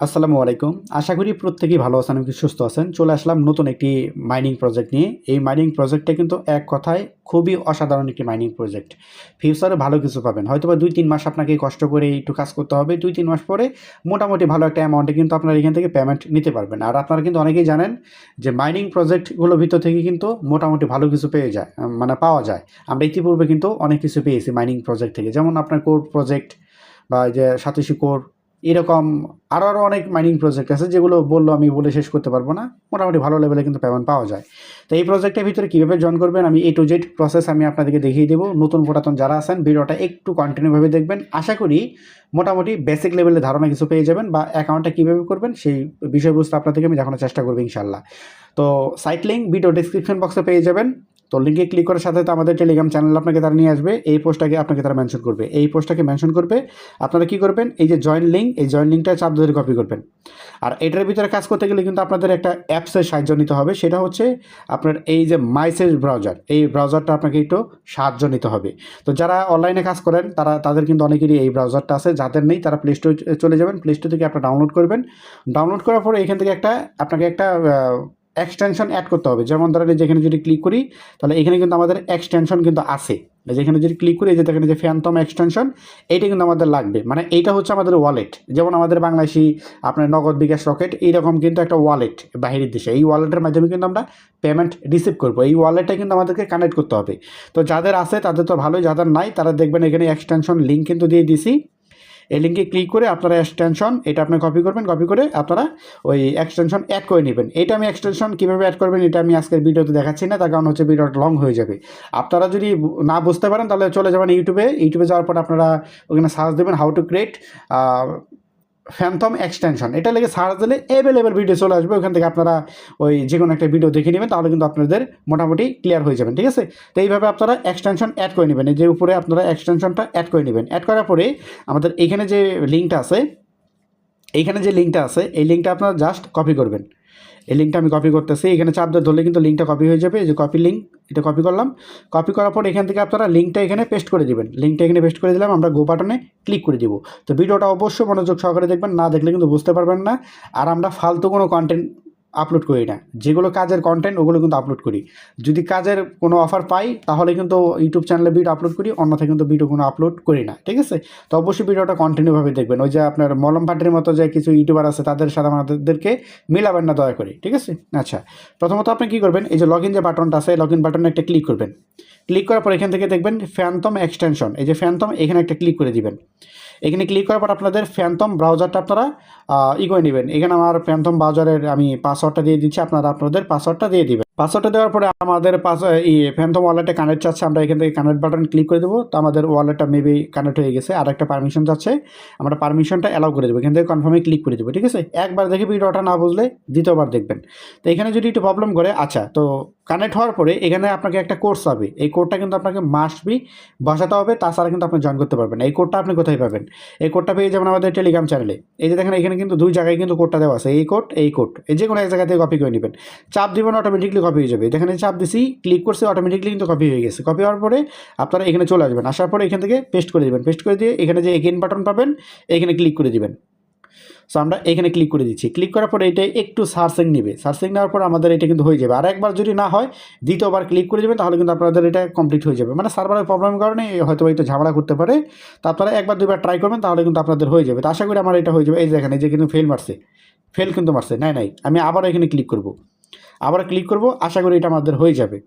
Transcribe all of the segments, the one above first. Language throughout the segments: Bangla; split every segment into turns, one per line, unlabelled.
আসসালামু আলাইকুম। আশা করি প্রত্যেকেই ভালো আছেন এবং সুস্থ আছেন। চলে আসলাম নতুন একটি মাইনিং প্রজেক্ট নিয়ে। এই মাইনিং প্রজেক্টটা কিন্তু এক কথায় খুবই অসাধারণ একটি মাইনিং প্রজেক্ট ফিউচারে ভালো কিছু পাবেন। হয়তো বা দুই তিন মাস আপনাকে কষ্ট করে একটু কাজ করতে হবে। দুই তিন মাস পরে মোটামুটি ভালো একটা অ্যামাউন্টে কিন্তু আপনারা এখান থেকে পেমেন্ট নিতে পারবেন। আর আপনারা কিন্তু অনেকেই জানেন যে মাইনিং প্রজেক্টগুলোর ভিতর থেকে কিন্তু মোটামুটি ভালো কিছু পেয়ে যায় মানে পাওয়া যায়। আমরা ইতিপূর্বে কিন্তু অনেক কিছু পেয়েছি মাইনিং প্রজেক্ট থেকে। যেমন আপনার কোর প্রজেক্ট বা যে সাতোশি কোর এরকম আরও আরও অনেক মাইনিং প্রজেক্ট আছে যেগুলো বলল আমি বলে শেষ করতে পারব না। মোটামুটি ভালো লেভেলে কিন্তু পেমেন্ট পাওয়া যায়। তো এই প্রজেক্টের ভিতরে কীভাবে জয়েন করবেন আমি এ টু জেড প্রসেস আমি আপনাদেরকে দেখিয়ে দেবো। নতুন পুরাতন যারা আছেন, ভিডিওটা একটু কন্টিনিউভাবে দেখবেন। আশা করি মোটামুটি বেসিক লেভেলে ধারণা কিছু পেয়ে যাবেন বা অ্যাকাউন্টটা কীভাবে করবেন সেই বিষয়বস্তু আপনাদেরকে আমি দেখানোর চেষ্টা করব ইনশাল্লাহ তো সাইট লিঙ্ক ভিডিও ডিসক্রিপশন বক্সে পেয়ে যাবেন। তো লিঙ্কে ক্লিক করার সাথে আমাদের টেলিগ্রাম চ্যানেল আপনাকে তারা নিয়ে আসবে। এই পোস্টটাকে আপনাকে তারা মেনশন করবে। এই পোস্টটাকে মেনশন করবে। আপনারা কি করবেন? এই যে জয়েন লিঙ্ক এই জয়েন লিঙ্কটা চাপ ধরে কপি করবেন। আর এটার ভিতরে কাজ করতে গেলে কিন্তু আপনাদের একটা অ্যাপসের সাহায্য নিতে হবে। সেটা হচ্ছে আপনার এই যে মাইসেজ ব্রাউজার এই ব্রাউজারটা আপনাকে একটু সাহায্য নিতে হবে। তো যারা অনলাইনে কাজ করেন, তারা, তাদের কিন্তু অনেকেরই এই ব্রাউজারটা আছে। যাদের নেই, তারা প্লে স্টোর চলে যাবেন। প্লে স্টোর থেকে আপনারা ডাউনলোড করবেন। ডাউনলোড করার পরে এখান থেকে একটা, আপনাকে একটা এক্সটেনশন অ্যাড করতে হবে। যেমন ধরেন এই যে এখানে যদি ক্লিক করি, তাহলে এখানে কিন্তু আমাদের এক্সটেনশন কিন্তু আছে। যেখানে যদি ক্লিক করি যে দেখেন যে ফ্যানতম এক্সটেনশন এইটা কিন্তু আমাদের লাগবে। মানে এইটা হচ্ছে আমাদের ওয়ালেট যেমন আমাদের বাংলাদেশি আপনার নগদ বিকাশ রকেট, এইরকম কিন্তু একটা ওয়ালেট বাহিরের দেশে। এই ওয়ালেটের মাধ্যমে কিন্তু আমরা পেমেন্ট রিসিভ করব। এই ওয়ালেটটা কিন্তু আমাদেরকে কানেক্ট করতে হবে। তো যাদের আছে, তাদের তো ভালোই, যাদের নাই, তারা দেখবেন এখানে এক্সটেনশন লিঙ্ক কিন্তু দিয়ে দিছি। এই লিঙ্কে ক্লিক করে আপনারা এক্সটেনশন এটা আপনি কপি করবেন কপি করে আপনারা ওই এক্সটেনশন অ্যাড করে নেবেন। এটা আমি এক্সটেনশন কীভাবে অ্যাড করবেন, এটা আমি আজকের ভিডিওতে দেখাচ্ছি না, তার কারণ হচ্ছে ভিডিওটা লং হয়ে যাবে। আপনারা যদি না বুঝতে পারেন, তাহলে চলে যাবেন ইউটিউবে ইউটিউবে যাওয়ার পর আপনারা ওখানে সার্চ দেবেন how to create phantom extension এটা লেগে সার্চ দিলে অ্যাভেলেবেল ভিডিও চলে আসবে। ওখান থেকে আপনারা ওই যে কোনো একটা ভিডিও দেখে নেবেন, তাহলে কিন্তু আপনাদের মোটামুটি ক্লিয়ার হয়ে যাবেন, ঠিক আছে? তো এইভাবে আপনারা এক্সটেনশন অ্যাড করে নেবেন। যে উপরে আপনারা এক্সটেনশনটা অ্যাড করে নেবেন। অ্যাড করার পরে আমাদের এখানে যে লিঙ্কটা আছে, এইখানে যে লিঙ্কটা আছে, এই লিঙ্কটা আপনারা জাস্ট কপি করবেন। এই লিঙ্কটা আমি কপি করতেছি। এখানে চাপ দিয়ে ধরলে কিন্তু লিঙ্কটা কপি হয়ে যাবে। এই যে কপি লিঙ্ক এটা কপি করলাম। কপি করার পর এখান থেকে আপনারা লিঙ্কটা এখানে পেস্ট করে দেবেন। লিঙ্কটা এখানে পেস্ট করে দিলাম, আমরা গো বাটনে ক্লিক করে দেবো। তো ভিডিওটা অবশ্যই মনোযোগ সহকারে দেখবেন, না দেখলে কিন্তু বুঝতে পারবেন না। আর আমরা ফালতু কোনো কন্টেন্ট আপলোড করি না। যেগুলো কাজের কন্টেন্ট ওগুলো কিন্তু আপলোড করি। যদি কাজের কোনো অফার পাই, তাহলে কিন্তু ইউটিউব চ্যানেলে ভিডিও আপলোড করি, অন্যথায় কিন্তু ভিডিও কোনো আপলোড করি না, ঠিক আছে? তো অবশ্যই ভিডিওটা কন্টিনিউভাবে দেখবেন। ওই যে আপনার মলম পাটির মতো যে কিছু ইউটিউবার আছে, তাদের সাথে আমাদেরকে মিলাবেন না দয়া করে, ঠিক আছে? আচ্ছা প্রথমত আপনি কী করবেন, এই যে লগ যে বাটনটা আছে লগ ইন বাটনে একটা ক্লিক করবেন। ক্লিক করার পর এখান থেকে দেখবেন ফ্যানতম এক্সটেনশন এই যে ফ্যানতম এখানে একটা ক্লিক করে দিবেন। এখানে ক্লিক করার পর আপনাদের ফ্যানতম ব্রাউজারটা আপনারা ই করে নেবেন। এখানে আমার ফ্যানতম ব্রাউজারের আমি পাসওয়ার্ডটা দিয়ে দিচ্ছি, আপনারা আপনাদের পাসওয়ার্ডটা দিয়ে দিবেন। পাসওয়ার্ডটা দেওয়ার পরে আমাদের পাস ই ফ্যানতম ওয়ালেটে কানেক্ট চাচ্ছে আমরা এখান থেকে কানেক্ট বাটন ক্লিক করে দেবো। তো আমাদের ওয়ালেটটা মেবি কানেক্ট হয়ে গেছে আর একটা পারমিশন যাচ্ছে, আমরা পারমিশনটা অ্যালাউ করে দেবো। এখান থেকে কনফার্মে ক্লিক করে দেবো, ঠিক আছে? একবার দেখে ভিডিওটা না বুঝলে দ্বিতীয়বার দেখবেন। তো এখানে যদি একটু প্রবলেম করে আচ্ছা তো কানেক্ট হওয়ার পরে এখানে আপনাকে একটা কোর্স হবে এই কোডটা কিন্তু আপনাকে বি বসাতে হবে, তাছাড়া কিন্তু আপনি জয়েন করতে পারবেন এই কোডটা আপনি কোথায় পাবেন? এই কোডটা পেয়ে যাবেন আমাদের টেলিগ্রাম চ্যানেলে এই যে দেখেন, এখানে কিন্তু দুই জায়গায় কিন্তু কোডটা দেওয়া আছে, এই কোড এই কোড এই যে কোনো এক জায়গা থেকে কপি করে নেবেন। চাপ দিবেন অটোমেটিকলি কপি হয়ে যাবে। এখানে চাপ দিছি ক্লিক করছে অটোমেটিকলি কিন্তু কপি হয়ে গেছে। কপি হওয়ার পরে আপনারা এখানে চলে আসবেন। আসার পরে এখান থেকে পেস্ট করে দেবেন। পেস্ট করে দিয়ে এখানে যে এগেন বাটন পাবেন, এখানে ক্লিক করে দিবেন। সো আমরা এখানে ক্লিক করে দিচ্ছি। ক্লিক করার পরে এটা একটু সার্চিং নেবে। সার্চিং নেওয়ার পর আমাদের এটা কিন্তু হয়ে যাবে। আর একবার যদি না হয়, দ্বিতীয়বার ক্লিক করে দেবেন, তাহলে কিন্তু আপনাদের এটা কমপ্লিট হয়ে যাবে। মানে সার্ভারের প্রবলেমের কারণে হয়তো একটু ঝামেলা করতে পারে। তো আপনারা একবার দুইবার ট্রাই করবেন, তাহলে কিন্তু আপনাদের হয়ে যাবে। তো আশা করি আমার এটা হয়ে যাবে। এই দেখেন, এই যে কিন্তু ফেল মারছে। ফেল কিন্তু মারছে। নাই নাই, আমি আবার এখানে ক্লিক করব। আবার ক্লিক করব। আশা করি এটা আমাদের হয়ে যাবে।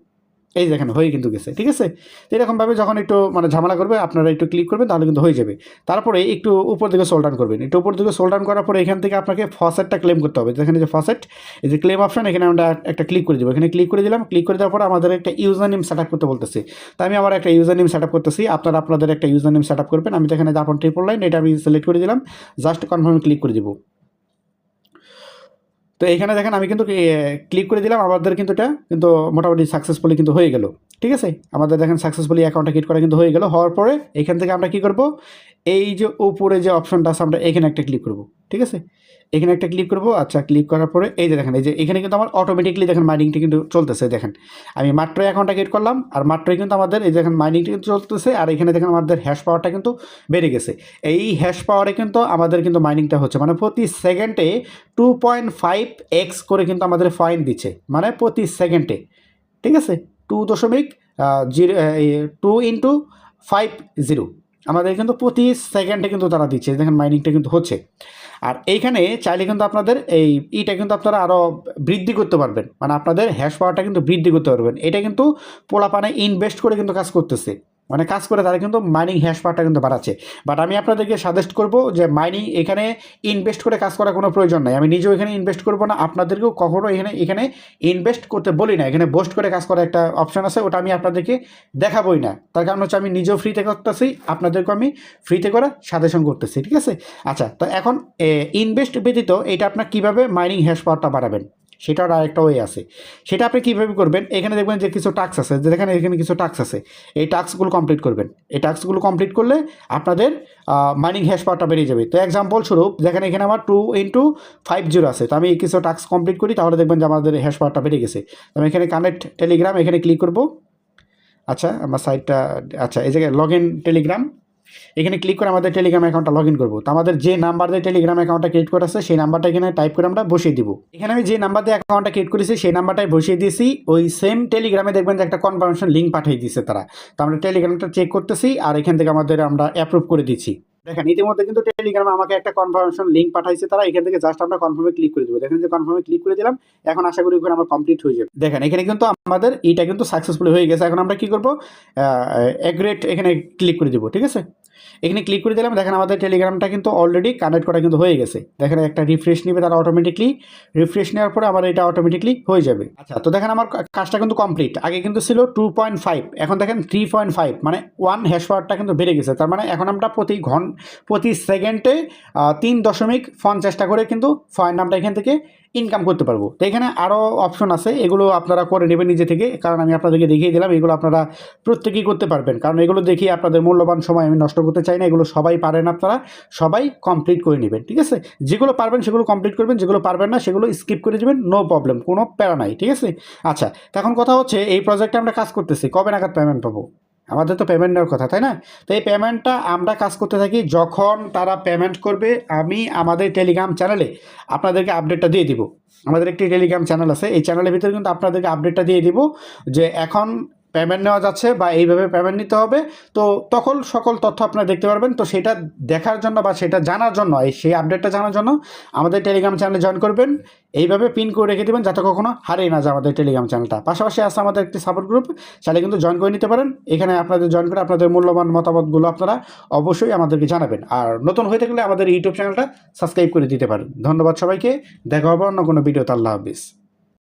এই দেখেন, হয়ে কিন্তু গেছে, ঠিক আছে? এরকমভাবে যখন একটু মানে ঝামেলা করবে, আপনারা একটু ক্লিক করবেন, তাহলে কিন্তু হয়ে যাবে। তারপরে একটু উপর দিকে সোল্ডাউন করবেন। একটু উপর দিকে সোল্ডাউন করার পরে এখান থেকে আপনাকে ফসেটটা ক্লেম করতে হবে। যেখানে যে ফসেট এই যে ক্লেম অপশন এখানে আমরা একটা ক্লিক করে দেবো। এখানে ক্লিক করে দিলাম ক্লিক করে দেওয়ার পর আমাদের একটা ইউজার নেম সেট করতে বলতেছে। তো আমি আমার একটা ইউজার নেম সেট করতেছি। আপনারা, আপনাদের একটা ইউজার নেম সেট করবেন। আমি তো এখানে আপন ট্রিপল লাইন এটা আমি সিলেক্ট করে দিলাম। জাস্ট কনফার্মে ক্লিক করে দিব। তো এখানে দেখেন আমি কিন্তু ক্লিক করে দিলাম, আমাদের কিন্তু এটা কিন্তু মোটামুটি সাকসেসফুলি কিন্তু হয়ে গেল। ঠিক আছে? আমাদের দেখেন সাকসেসফুলি অ্যাকাউন্টটা ক্রিয়েট করা কিন্তু হয়ে গেল। হওয়ার পরে এখান থেকে আমরা কী করব? এই যে উপরে যে অপশনটা আছে, আমরা এখানে একটা ক্লিক করব। ঠিক আছে? এখানে একটা ক্লিক করব আচ্ছা ক্লিক করার পরে এই যে দেখেন, এই যে এখানে কিন্তু আমার অটোমেটিকলি দেখেন মাইনিংটা কিন্তু চলতেছে, দেখেন। আমি মাত্রই অ্যাকাউন্টটা ক্রিয়েট করলাম, আর মাত্রই কিন্তু আমাদের এই দেখেন মাইনিংটা কিন্তু চলতেছে, আর এখানে দেখেন আমাদের হ্যাশ পাওয়ারটা কিন্তু বেড়ে গেছে। এই হ্যাশ পাওয়ারে কিন্তু আমাদের কিন্তু মাইনিংটা হচ্ছে মানে প্রতি সেকেন্ডে টু পয়েন্ট ফাইভ এক্স করে কিন্তু আমাদের ফাইন দিচ্ছে মানে প্রতি সেকেন্ডে ঠিক আছে? টু দশমিক zero two into five zero আমাদের কিন্তু প্রতি সেকেন্ডে কিন্তু তারা দিচ্ছে। দেখেন মাইনিংটা কিন্তু হচ্ছে। আর এইখানে চাইলে কিন্তু আপনাদের এই ইটা কিন্তু আপনারা আরও বৃদ্ধি করতে পারবেন। মানে আপনাদের হ্যাশ পাওয়ারটা কিন্তু বৃদ্ধি করতে পারবেন। এটা কিন্তু পোলাপানে ইনভেস্ট করে কিন্তু কাজ করতেছে। মানে কাজ করে তারা কিন্তু মাইনিং হ্যাশ পাওয়ারটা কিন্তু বাড়াচ্ছে। বাট আমি আপনাদেরকে সাজেস্ট করব যে মাইনিং এখানে ইনভেস্ট করে কাজ করার কোনো প্রয়োজন নাই। আমি নিজেও এখানে ইনভেস্ট করব না, আপনাদেরকেও কখনো এখানে এখানে ইনভেস্ট করতে বলি না। এখানে বোস্ট করে কাজ করার একটা অপশন আছে, ওটা আমি আপনাদেরকে দেখাবোই না। তার কারণ হচ্ছে আমি নিজেও ফ্রিতে করতেছি, আপনাদেরকেও আমি ফ্রিতে করা সাজেশন করতেছি, ঠিক আছে? আচ্ছা তো এখন ইনভেস্ট ব্যতীত এটা আপনার কীভাবে মাইনিং হ্যাশ পাওয়ারটা বাড়াবেন? সেটার আরেকটা ওয়ে আছে। সেটা আপনি কীভাবে করবেন? এখানে দেখবেন যে কিছু টাস্ক আছে, যে দেখেন এখানে কিছু টাস্ক আছে। এই টাস্কগুলো কমপ্লিট করবেন। এই টাস্কগুলো কমপ্লিট করলে আপনাদের মাইনিং হ্যাশ পাওয়ারটা বেরিয়ে যাবে। তো এক্সাম্পল স্বরূপ, দেখেন এখানে আমার টু ইন্টু ফাইভ জিরো আছে। তো আমি কিছু টাস্ক কমপ্লিট করি, তাহলে দেখবেন যে আমাদের হ্যাশ পাওয়ারটা বেড়ে গেছে। তো আমি এখানে কানেক্ট টেলিগ্রাম এখানে ক্লিক করব। আচ্ছা আমার সাইটটা আচ্ছা এই জায়গায় লগ ইন টেলিগ্রাম এখানে ক্লিক করে আমাদের টেলিগ্রাম অ্যাকাউন্টটা লগ ইন করব। তো আমাদের যে নাম্বার দিয়ে টেলিগ্রাম অ্যাকাউন্টটা ক্রিয়েট করা আছে, সেই নাম্বারটা এখানে টাইপ করে আমরা বসিয়ে দিব। এখানে আমি যে নাম্বার দিয়ে অ্যাকাউন্টটা ক্রিয়েট করেছি, সেই নাম্বারটাই বসিয়ে দিয়েছি। ওই সেম টেলিগ্রামে দেখবেন যে একটা কনফার্মেশন লিঙ্ক পাঠিয়ে দিয়েছে তারা। তো আমরা টেলিগ্রামটা চেক করতেছি, আর এখান থেকে আমাদের আমরা অ্যাপ্রুভ করে দিচ্ছি। দেখেন, ইতিমধ্যে কিন্তু টেলিগ্রামে আমাকে একটা কনফার্মেশন লিঙ্ক পাঠাইছে তারা, এখান থেকে জাস্ট আমরা কনফার্মে ক্লিক করে দেবো। দেখেন যে কনফার্মে ক্লিক করে দিলাম, এখন আশা করি ওখানে আমার কমপ্লিট হয়ে যাবে। দেখেন, এখানে কিন্তু আমাদের এইটা কিন্তু সাকসেসফুল হয়ে গেছে। এখন আমরা কি করব? এগ্রেট এখানে ক্লিক করে দেবো, ঠিক আছে? এখানে ক্লিক করে দিলাম, দেখেন আমাদের টেলিগ্রামটা কিন্তু অলরেডি কানেক্ট করা কিন্তু হয়ে গেছে। দেখেন, একটা রিফ্রেশ নেবে তারা অটোমেটিকলি রিফ্রেশ নেওয়ার পরে আমার এটা অটোমেটিকলি হয়ে যাবে। আচ্ছা তো দেখেন আমার কাজটা কিন্তু কমপ্লিট আগে কিন্তু ছিল টু পয়েন্ট ফাইভ এখন দেখেন থ্রি পয়েন্ট ফাইভ মানে ওয়ান হ্যাশ পাওয়ারটা কিন্তু বেড়ে গেছে। তার মানে এখন আমরা প্রতি ঘন প্রতি সেকেন্ডে তিন দশমিক পঞ্চাশটা করে কিন্তু ফয়ের নামটা এখান থেকে ইনকাম করতে পারব। তো এখানে আরও অপশন আছে, এগুলো আপনারা করে নেবেন নিজে থেকে, কারণ আমি আপনাদেরকে দেখিয়ে দিলাম, এগুলো আপনারা প্রত্যেকেই করতে পারবেন। কারণ এগুলো দেখিয়ে আপনাদের মূল্যবান সময় আমি নষ্ট করতে চাই না, এগুলো সবাই পারেন আপনারা, সবাই কমপ্লিট করে নেবেন, ঠিক আছে? যেগুলো পারবেন সেগুলো কমপ্লিট করবেন, যেগুলো পারবেন না সেগুলো স্কিপ করে দেবেন নো প্রবলেম কোনো প্যারা নাই, ঠিক আছে? আচ্ছা এখন কথা হচ্ছে, এই প্রজেক্টে আমরা কাজ করতেছি, কবে নাগাদ পেমেন্ট পাবো? আমাদের তো পেমেন্ট নেওয়ার কথা, তাই না? তো এই পেমেন্টটা আমরা কাজ করতে থাকি যখন তারা পেমেন্ট করবে, আমি আমাদের টেলিগ্রাম চ্যানেলে আপনাদেরকে আপডেটটা দিয়ে দিব। আমাদের একটি টেলিগ্রাম চ্যানেল আছে, এই চ্যানেলের ভিতরে কিন্তু আপনাদেরকে আপডেটটা দিয়ে দিব যে এখন পেমেন্ট নেওয়া যাচ্ছে বা এইভাবে পেমেন্ট নিতে হবে। তো তখন সকল তথ্য আপনারা দেখতে পারবেন। তো সেটা দেখার জন্য বা সেটা জানার জন্য, এই সেই আপডেটটা জানার জন্য আমাদের টেলিগ্রাম চ্যানেলে জয়েন করবেন। এইভাবে পিন করে রেখে দেবেন যাতে কখনো হারিয়ে না যায় আমাদের টেলিগ্রাম চ্যানেলটা পাশাপাশি আছে আমাদের একটি সাপোর্ট গ্রুপ চাইলে কিন্তু জয়েন করে নিতে পারেন। এখানে আপনাদের জয়েন করে আপনাদের মূল্যবান মতামতগুলো আপনারা অবশ্যই আমাদেরকে জানাবেন। আর নতুন হয়ে থাকলে আমাদের ইউটিউব চ্যানেলটা সাবস্ক্রাইব করে দিতে পারেন। ধন্যবাদ সবাইকে। দেখা হবে অন্য কোনো ভিডিওতে আল্লাহ হাফিজ।